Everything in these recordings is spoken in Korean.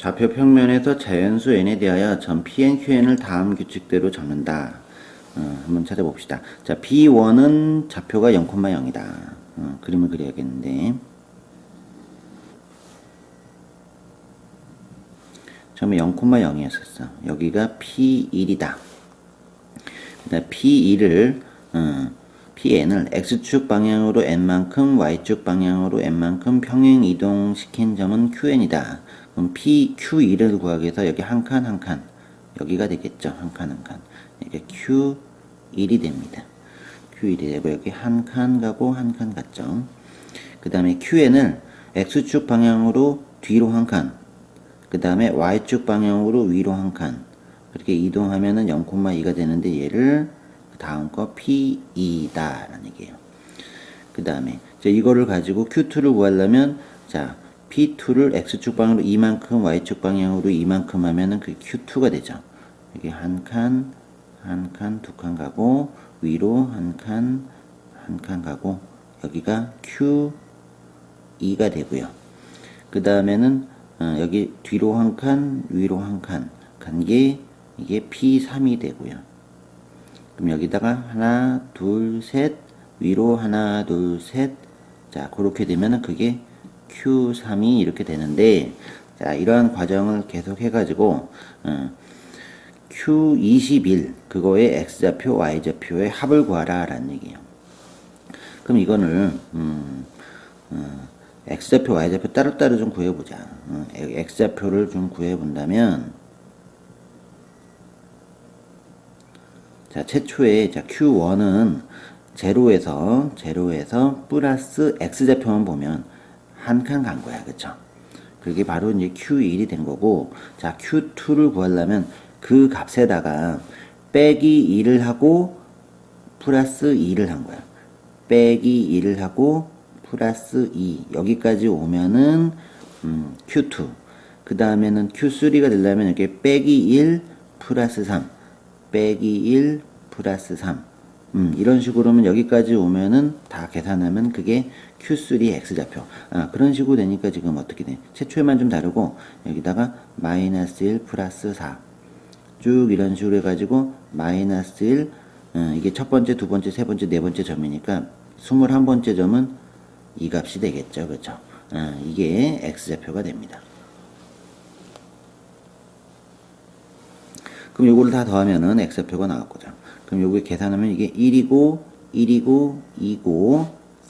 좌표 평면에서 자연수 n에 대하여 점 pn, qn을 다음 규칙대로 적는다. 어, 한번 찾아봅시다. 자, b1은 좌표가 0,0이다. 어, 그림을 그려야겠는데. 처음에 0,0이었었어. 여기가 p1이다. 그다음 p2를 어, pn을 x축 방향으로 n만큼 y축 방향으로 n만큼 평행 이동시킨 점은 qn이다. 그럼 p q2를 구하기 위해서 여기 한 칸 한 칸 여기가 되겠죠. 한 칸 한 칸. 이게 q1이 됩니다. q1이 되고 여기 한 칸 가고 한 칸 갔죠. 그 다음에 qn을 x축 방향으로 뒤로 한 칸, 그 다음에 y축 방향으로 위로 한 칸. 그렇게 이동하면은 0,2가 되는데 얘를 다음 거 P2다라는 얘기예요. 그 다음에 이거를 가지고 Q2를 구하려면 자 P2를 X축 방향으로 이만큼 Y축 방향으로 이만큼 하면은 그 Q2가 되죠. 여기 한 칸, 한 칸, 두 칸 가고 위로 한 칸, 한 칸 가고 여기가 Q2가 되고요. 그 다음에는 어, 여기 뒤로 한 칸, 위로 한 칸 간 게 이게 P3이 되고요. 그럼 여기다가 하나, 둘, 셋, 위로 하나, 둘, 셋. 자, 그렇게 되면은 그게 Q3이 이렇게 되는데, 자, 이러한 과정을 계속 해가지고, 어, Q21, 그거의 X좌표, Y좌표의 합을 구하라, 라는 얘기예요. 그럼 이거를, 음, 어, X좌표, Y좌표 따로따로 좀 구해보자. 어, X좌표를 좀 구해본다면, 자, 최초에 자, Q1은 제로에서 제로에서 플러스 X좌표만 보면 한 칸 간 거야. 그쵸? 그게 바로 이제 Q1이 된 거고, 자, Q2를 구하려면 그 값에다가 빼기 2를 하고 플러스 2를 한 거야. 빼기 2를 하고 플러스 2. 여기까지 오면은 음, Q2. 그 다음에는 Q3가 되려면 이렇게 빼기 1 플러스 3. 빼기 1 플러스 3. 음, 이런 식으로 하면 여기까지 오면은 다 계산하면 그게 Q3 X좌표. 아, 그런 식으로 되니까 지금 어떻게 돼? 최초에만 좀 다르고 여기다가 마이너스 1 플러스 4. 쭉 이런 식으로 해가지고 마이너스 1 어, 이게 첫 번째, 두 번째, 세 번째, 네 번째 점이니까 21번째 점은 이 값이 되겠죠. 그렇죠? 어, 이게 X좌표가 됩니다. 그럼 요거를 다 더하면은 X좌표가 나올 거죠. 그럼 요거 계산하면 이게 1이고, 1이고, 2고,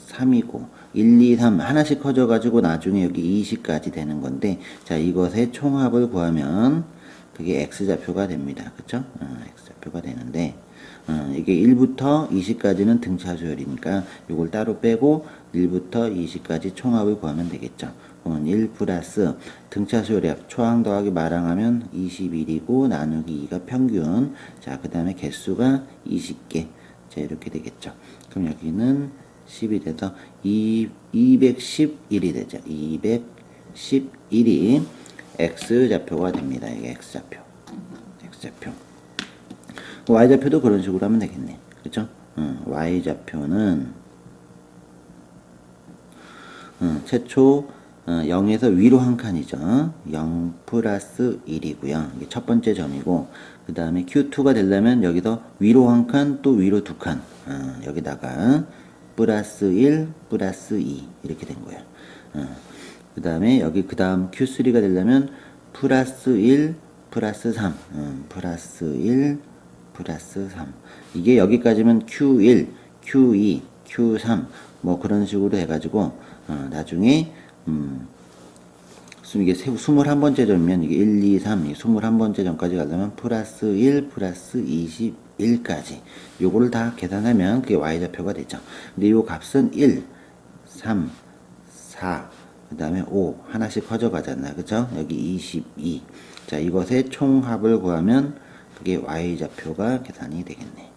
3이고, 1, 2, 3 하나씩 커져가지고 나중에 여기 20까지 되는 건데, 자, 이것의 총합을 구하면 그게 X좌표가 됩니다. 그쵸? 어, X좌표가 되는데, 어, 이게 1부터 20까지는 등차 수열이니까 요걸 따로 빼고 1부터 20까지 총합을 구하면 되겠죠. 그러면 1 플러스 등차 수열합 초항 더하기 마랑하면 21이고 나누기 2가 평균 자그 다음에 개수가 20개 자 이렇게 되겠죠. 그럼 여기는 10이 돼서 2, 211이 되죠. 211이 X좌표가 됩니다. 이게 X좌표. X좌표. Y좌표도 그런 식으로 하면 되겠네. 그렇죠? 어, Y좌표는 어, 최초 어, 0에서 위로 한 칸이죠. 0 플러스 1이고요. 이게 첫 번째 점이고 그 다음에 Q2가 되려면 여기서 위로 한 칸, 또 위로 두 칸. 어, 여기다가 플러스 1, 플러스 2 이렇게 된 거예요. 어, 그 다음에 여기 그 다음 Q3가 되려면 플러스 1, 플러스 3, 음, 플러스 1, 플러스 3. 이게 여기까지면 Q1, Q2, Q3 뭐 그런 식으로 해가지고 어, 나중에 음, 이게 21번째 점이면 이게 1, 2, 3, 이 21번째 점까지 가려면 플러스 1, 플러스 21까지 요거를 다 계산하면 그게 Y좌표가 되죠. 근데 요 값은 1, 3, 4, 그 다음에 5 하나씩 커져 가잖아요. 그죠? 여기 22. 자, 이것의 총합을 구하면 그게 Y좌표가 계산이 되겠네.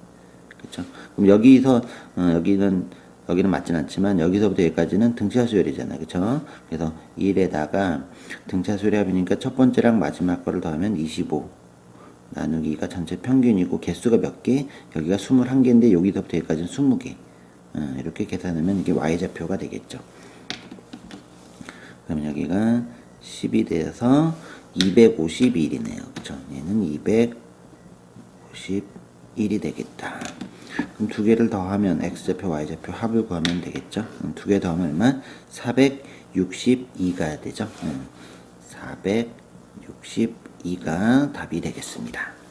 그쵸? 그럼 여기서, 어, 여기는 여기는 맞진 않지만 여기서부터 여기까지는 등차 수열이잖아요. 그쵸? 그래서 1에다가 등차 수열합이니까 첫 번째랑 마지막 거를 더하면 25 나누기가 전체 평균이고 개수가 몇 개? 여기가 21개인데 여기서부터 여기까지는 20개. 어, 이렇게 계산하면 이게 Y좌표가 되겠죠. 그럼 여기가 10이 돼서 251이네요. 그쵸? 얘는 251이 되겠다. 그럼 두 개를 더하면 x좌표, y좌표 합을 구하면 되겠죠? 두 개 더하면 얼마? 462가 되죠? 462가 답이 되겠습니다.